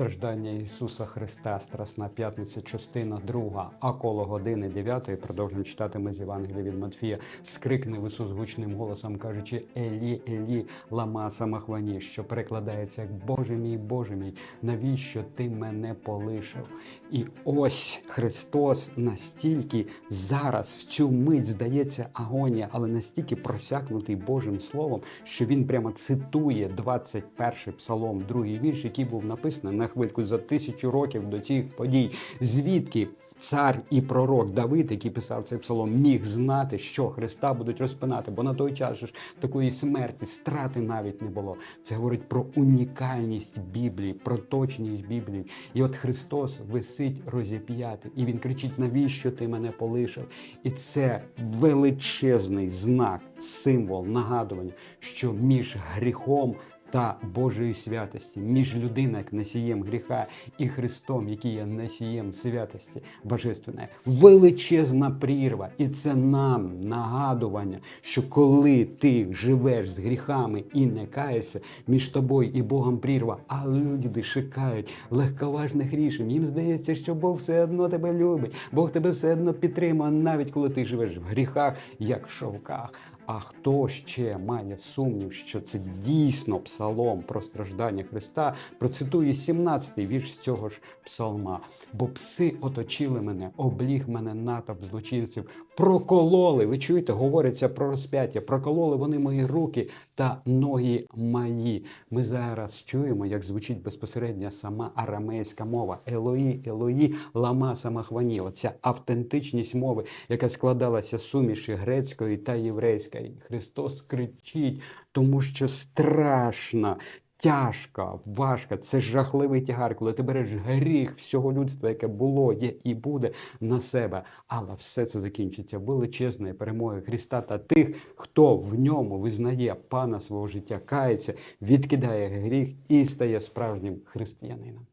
Страждання Ісуса Христа, Страсна п'ятниця, частина 2, а коло години 9 продовжуємо читати ми з Євангелія від Матфія. Скрикнув Ісус гучним голосом, кажучи: Елі, Елі, лама самахвані, що перекладається як Боже мій, Боже мій, навіщо ти мене полишив? І ось Христос настільки зараз в цю мить здається агонія, але настільки просякнутий Божим Словом, що він прямо цитує 21 псалом, другий вірш, який був написаний на хвильку за тисячу років до цих подій. Звідки цар і пророк Давид, який писав цей псалом, міг знати, що Христа будуть розпинати, бо на той час ж такої смерті, страти навіть не було. Це говорить про унікальність Біблії, про точність Біблії. І от Христос висить розіп'ятий, і він кричить: навіщо ти мене полишив? І це величезний знак, символ, нагадування, що між гріхом та Божої святості, між людиною, як носієм гріха, і Христом, який є носієм святості Божественної. Величезна прірва. І це нам нагадування, що коли ти живеш з гріхами і не каєшся, між тобою і Богом прірва, а люди шукають легковажних рішень. Їм здається, що Бог все одно тебе любить, Бог тебе все одно підтримує, навіть коли ти живеш в гріхах, як в шовках. А хто ще має сумнів, що це дійсно псалом про страждання Христа, процитує 17-й вірш з цього ж псалма. Бо пси оточили мене, обліг мене натовп злочинців, прокололи. Ви чуєте, говориться про розп'яття, прокололи вони мої руки та ноги мої. Ми зараз чуємо, як звучить безпосередньо сама арамейська мова. Елої, Елої, лама самахвані. Оця автентичність мови, яка складалася з суміші грецької та єврейської. Христос кричить, тому що страшно. Тяжко, важко, це жахливий тягар, коли ти береш гріх всього людства, яке було, є і буде на себе. Але все це закінчиться величезною перемогою Христа та тих, хто в ньому визнає пана свого життя, кається, відкидає гріх і стає справжнім християнином.